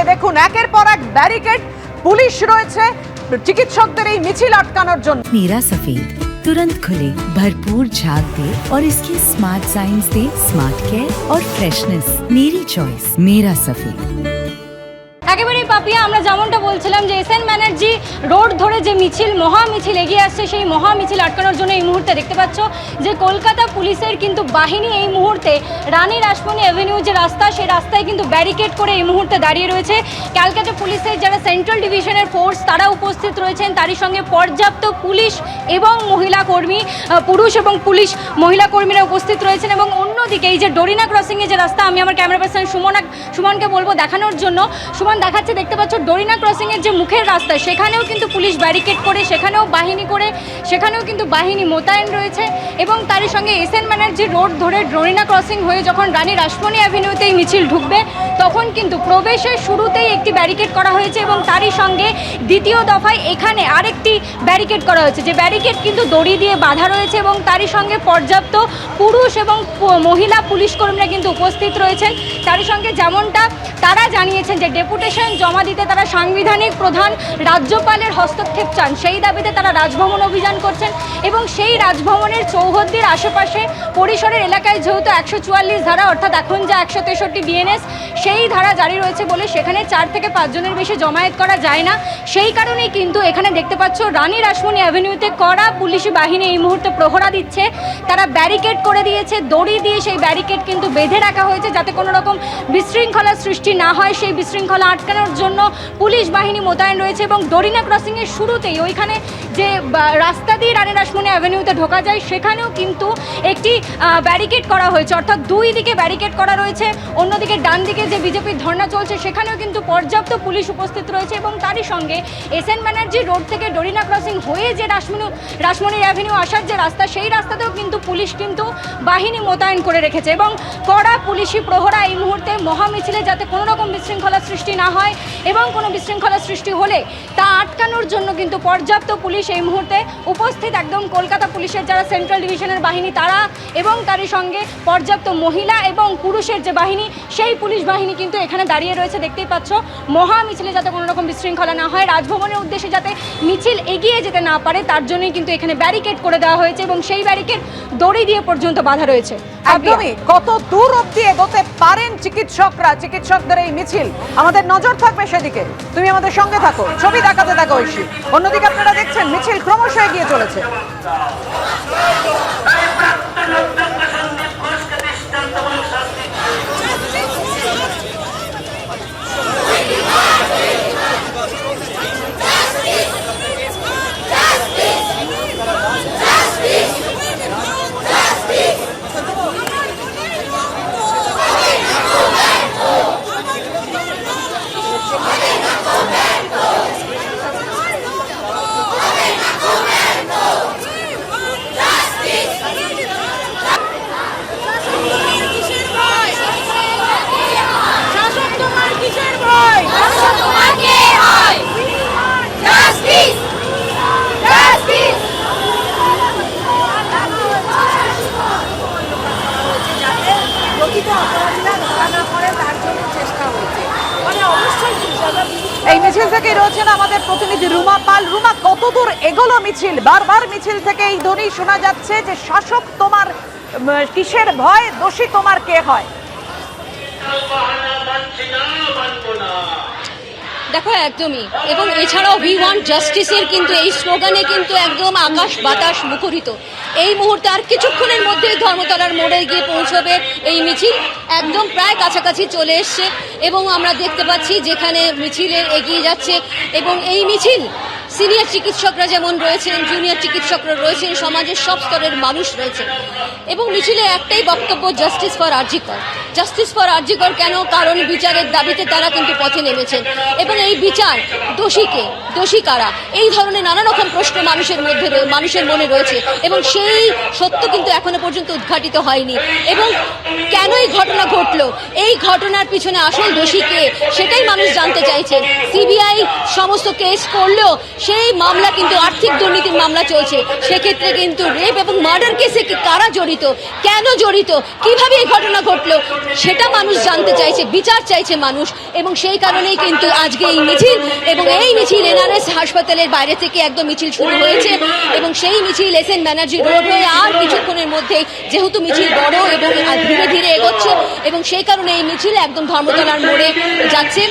দেখুন একের পর এক ব্যারিকেড পুলিশ রয়েছে চিকিৎসকদের এই মিছিল আটকানোর জন্য नीरा सफेद तुरंत खुले भरपूर झाग दे और इसकी स्मार्ट साइंस दे स्मार्ट केयर और फ्रेशनेस मेरी चॉइस मेरा सफेद একেবারেই পাপিয়া, আমরা যেমনটা বলছিলাম যে এস এন ব্যানার্জি রোড ধরে যে মিছিল, মহা মিছিল এগিয়ে আসছে, সেই মহা মিছিল আটকানোর জন্য এই মুহূর্তে দেখতে পাচ্ছ যে কলকাতা পুলিশের কিন্তু বাহিনী এই মুহূর্তে রানী রাসমণি অ্যাভিনিউ যে রাস্তা, সেই রাস্তায় কিন্তু ব্যারিকেড করে এই মুহূর্তে দাঁড়িয়ে রয়েছে। ক্যালকাটা পুলিশের যারা সেন্ট্রাল ডিভিশনের ফোর্স তারা উপস্থিত রয়েছেন। তারই সঙ্গে পর্যাপ্ত পুলিশ এবং মহিলা কর্মী পুরুষ এবং পুলিশ মহিলা কর্মীরা উপস্থিত রয়েছেন এবং অন্যদিকে এই যে ডোরিনা ক্রসিংয়ে যে রাস্তা, আমি আমার ক্যামেরা পার্সন সুমন, সুমনকে বলব দেখানোর জন্য। সুমন দেখাচ্ছে, দেখতে পাচ্ছ ডোরিনা ক্রসিংয়ের যে মুখের রাস্তা, সেখানেও কিন্তু পুলিশ ব্যারিকেড করে, সেখানেও বাহিনী করে, সেখানেও কিন্তু বাহিনী মোতায়েন রয়েছে এবং তারই সঙ্গে এস এন ব্যানার্জি রোড ধরে ডোরিনা ক্রসিং হয়ে যখন রানী রাসমণি অ্যাভিনিউতেই মিছিল ঢুকবে, তখন কিন্তু প্রবেশের শুরুতেই একটি ব্যারিকেড করা হয়েছে এবং তারই সঙ্গে দ্বিতীয় দফায় এখানে আরেকটি ব্যারিকেড করা হয়েছে। যে ব্যারিকেড কিন্তু দড়ি দিয়ে বাঁধা রয়েছে এবং তারই সঙ্গে পর্যাপ্ত পুরুষ এবং প- মহিলা পুলিশ কর্মীরা কিন্তু উপস্থিত রয়েছেন। তারই সঙ্গে যেমনটা তারা জানিয়েছেন যে ডেপুটেশন জমা দিতে তারা সাংবিধানিক প্রধান রাজ্যপালের হস্তক্ষেপ চান। সেই দাবিতে তারা রাজভবন অভিযান করছেন এবং সেই রাজভবনের চৌহদ্দির আশেপাশে পরিসরের এলাকায় যেহেতু একশো চুয়াল্লিশ ধারা, অর্থাৎ এখন যা একশো তেষট্টি বিএনএস সেই ধারা জারি রয়েছে বলে সেখানে চার থেকে পাঁচজনের বেশি জমায়েত করা যায় না। সেই কারণেই কিন্তু এখানে দেখতে পাচ্ছ রানী রাসমণি অ্যাভিনিউতে কড়া পুলিশি বাহিনী এই মুহূর্তে প্রহরা দিচ্ছে। তারা ব্যারিকেড করে দিয়েছে, দড়ি দিয়ে সেই ব্যারিকেড কিন্তু বেঁধে রাখা হয়েছে যাতে কোনো রকম বিশৃঙ্খলার সৃষ্টি না হয়, সেই বিশৃঙ্খলা আটকানোর জন্য পুলিশ বাহিনী মোতায়েন রয়েছে এবং ডরিনা ক্রসিংয়ের শুরুতেই ওইখানে যে রাস্তা দিয়ে রানী রাসমণি অ্যাভিনিউতে ঢোকা যায়, সেখানেও কিন্তু একটি ব্যারিকেড করা হয়েছে। অর্থাৎ দুই দিকে ব্যারিকেড করা রয়েছে, অন্যদিকে ডান দিকে যে বিজেপির ধর্না চলছে, সেখানেও কিন্তু পর্যাপ্ত পুলিশ উপস্থিত রয়েছে এবং তারই সঙ্গে এস এন ব্যানার্জি রোড থেকে ডরিনা ক্রসিং হয়ে যে রাসমণি রাসমণির অ্যাভিনিউ আসার যে রাস্তা, সেই রাস্তাতেও কিন্তু পুলিশ কিন্তু বাহিনী মোতায়েন করে রেখেছে এবং কড়া পুলিশি প্রহরা এই মুহূর্তে মহামিছিলে যাতে কোনো রকম বিশৃঙ্খলা সৃষ্টি না হয় এবং কোনো বিশৃঙ্খলা সৃষ্টি হলে তা আটকানোর জন্য কিন্তু পর্যাপ্ত পুলিশ এই মুহূর্তে উপস্থিত। একদম কলকাতা পুলিশের যারা সেন্ট্রাল ডিভিশনের বাহিনী, তারা এবং তারই সঙ্গে পর্যাপ্ত মহিলা এবং পুরুষের যে বাহিনী, সেই পুলিশ বাহিনী কিন্তু এখানে দাঁড়িয়ে রয়েছে। দেখতেই পাচ্ছ, মহা মিছিলে যাতে কোনো রকম বিশৃঙ্খলা না হয়, রাজভবনের উদ্দেশ্যে যাতে মিছিল এগিয়ে যেতে না পারে, তার জন্যই কিন্তু এখানে ব্যারিকেড করে দেওয়া হয়েছে এবং সেই ব্যারিকেড দড়ি দিয়ে পর্যন্ত বাধা রয়েছে। একদমই। কত দূর অব্দি এগোতে পারেন চিকিৎসকরা? চিকিৎসকদের এই মিছিল, আমাদের নজর থাকবে সেদিকে। তুমি আমাদের সঙ্গে থাকো, ছবি দেখাতে থাকো ঐশী। অন্যদিকে আপনারা দেখছেন, মিছিল ক্রমশ এগিয়ে চলেছে। মিছিল থেকেই রয়েছেন আমাদের প্রতিনিধি রুমা পাল। রুমা, কতদূর এগোলো মিছিল? বারবার মিছিল থেকে এই ধ্বনি শোনা যাচ্ছে যে শাসক তোমার কিসের ভয়? দোষী তোমার কে হয়? দেখো, একদমই। এবং এছাড়াও ভি ওয়ান্ট জাস্টিসের কিন্তু এই স্লোগানে কিন্তু একদম আকাশ বাতাস মুখরিত। এই মুহূর্তে আর কিছুক্ষণের মধ্যে ধর্মতলার মোড়ে গিয়ে পৌঁছবে এই মিছিল। একদম প্রায় কাছাকাছি চলে এসছে এবং আমরা দেখতে পাচ্ছি যেখানে মিছিলের এগিয়ে যাচ্ছে। এবং এই মিছিল সিনিয়র চিকিৎসকরা যেমন রয়েছেন জুনিয়র চিকিৎসকরা রয়েছেন, সমাজের সব স্তরের মানুষ রয়েছে এবং মিছিলে একটাই বক্তব্য justice for RG Kar justice for RG Kar কেন? কারণ বিচারের দাবিতে তারা কিন্তু পথে নেমেছেন। এবং এই বিচার দোষীকে দোষী কারা? এই ধরনের নানা রকম প্রশ্ন মানুষের মধ্যে মানুষের মনে রয়েছে। এবং সেই সত্য কিন্তু এখনও পর্যন্ত উদ্ঘাটিত হয়নি। এবং কেন এই ঘটনা ঘটলো? এই ঘটনার পিছনে আসল দোষী কে? সেটাই মানুষ জানতে চাইছে। সিবিআই সমস্ত কেস করলেও সেই মামলা কিন্তু আর্থিক দুর্নীতির মামলা চলছে। সেক্ষেত্রে কিন্তু রেপ এবং মার্ডার কেসে কারা জড়িত? কেন জড়িত? কীভাবে এই ঘটনা ঘটলো? সেটা মানুষ জানতে চাইছে, বিচার চাইছে মানুষ। এবং সেই কারণেই কিন্তু আজকে এই মিছিল এবং এই মিছিল এনআরএস হাসপাতালের বাইরে থেকে একদম মিছিল শুরু হয়েছে। এবং সেই মিছিল এস এন ব্যানার্জি রোড হয়ে আর কিছুক্ষণের মধ্যেই যেহেতু মিছিল বড় এবং ধীরে ধীরে এগোচ্ছে, এবং সেই কারণে এই মিছিল একদম ধর্মতলার মোড়ে যাচ্ছে।